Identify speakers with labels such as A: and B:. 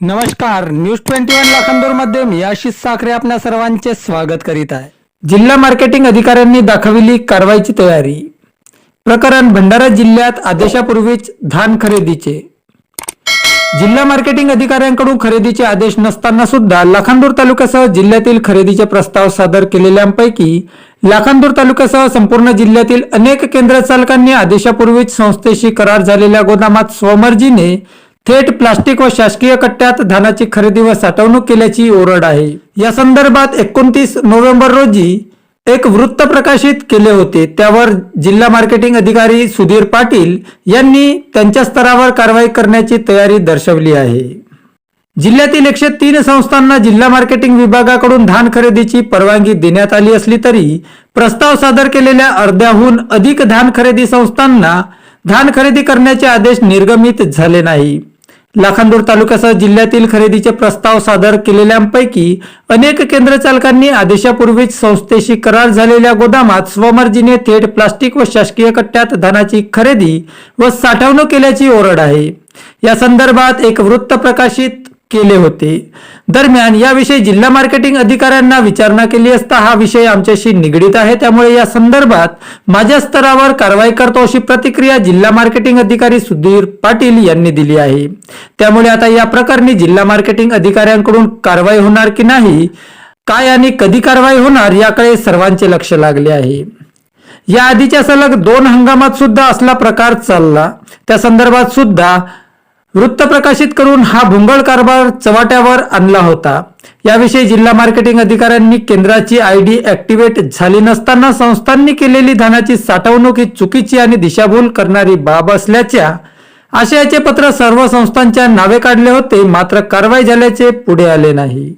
A: नमस्कार news twenty one लाखांदूरमध्ये मी आशिष साखरे आपल्या सर्वांचे स्वागत करीत आहे. जिल्हा मार्केटिंग अधिकाऱ्यांनी दाखविली कारवाईची तयारी. प्रकरण भंडारा जिल्ह्यात आदेशापूर्वीच धान खरेदीचे. जिल्हा मार्केटिंग अधिकाऱ्यांकडून खरेदीचे आदेश नसताना सुद्धा लाखांदूर तालुक्यासह जिल्ह्यातील खरेदीचे प्रस्ताव सादर केलेल्यांपैकी लाखांदूर तालुक्यासह संपूर्ण जिल्ह्यातील अनेक केंद्र चालकांनी आदेशापूर्वीच संस्थेशी करार झालेल्या गोदामात स्वमर्जीने थेट प्लास्टिक व शासकीय कट्ट्यात धानाची खरेदी व साठवणूक केल्याची ओरड आहे. या संदर्भात एकोणतीस नोव्हेंबर रोजी एक वृत्त प्रकाशित केले होते. त्यावर जिल्हा मार्केटिंग अधिकारी सुधीर पाटील यांनी त्यांच्या स्तरावर कारवाई करण्याची तयारी दर्शवली आहे. जिल्ह्यातील एकशे तीन संस्थांना जिल्हा मार्केटिंग विभागाकडून धान खरेदीची परवानगी देण्यात आली असली तरी प्रस्ताव सादर केलेल्या अर्ध्याहून अधिक धान खरेदी संस्थांना धान खरेदी करण्याचे आदेश निर्गमित झाले नाही. लाखांदूर तालुक्यासह जिल्ह्यातील खरेदीचे प्रस्ताव सादर केलेल्यांपैकी अनेक केंद्र चालकांनी आदेशापूर्वीच संस्थेशी करार झालेल्या गोदामात स्वमर्जीने थेट प्लास्टिक व शासकीय कट्ट्यात धनाची खरेदी व साठवणूक केल्याची ओरड आहे. या संदर्भात एक वृत्त प्रकाशित केले होते. दरम्यान याविषयी जिल्हा मार्केटिंग अधिकाऱ्यांना विचारणा केली असता हा विषय आमच्याशी निगडीत आहे. त्यामुळे या संदर्भात माझ्या स्तरावर कारवाई करतो अशी प्रतिक्रिया जिल्हा मार्केटिंग अधिकारी सुधीर पाटील यांनी दिली आहे. त्यामुळे आता या प्रकरणी जिल्हा मार्केटिंग अधिकाऱ्यांकडून कारवाई होणार की नाही काय आणि कधी कारवाई होणार याकडे सर्वांचे लक्ष लागले आहे. या आधीच्या सलग दोन हंगामात सुद्धा असला प्रकार चालला. त्या संदर्भात सुद्धा वृत्त प्रकाशित करून हा भुंगळ कारभार चव्हाट्यावर आणला होता. याविषयी जिल्हा मार्केटिंग अधिकाऱ्यांनी केंद्राची आयडी ऍक्टिव्हेट झाली नसताना संस्थांनी केलेली धनाची साठवणूक ही चुकीची आणि दिशाभूल करणारी बाब असल्याच्या आशयाचे पत्र सर्व संस्थांच्या नावे काढले होते मात्र कारवाई झाल्याचे पुढे आले नाही.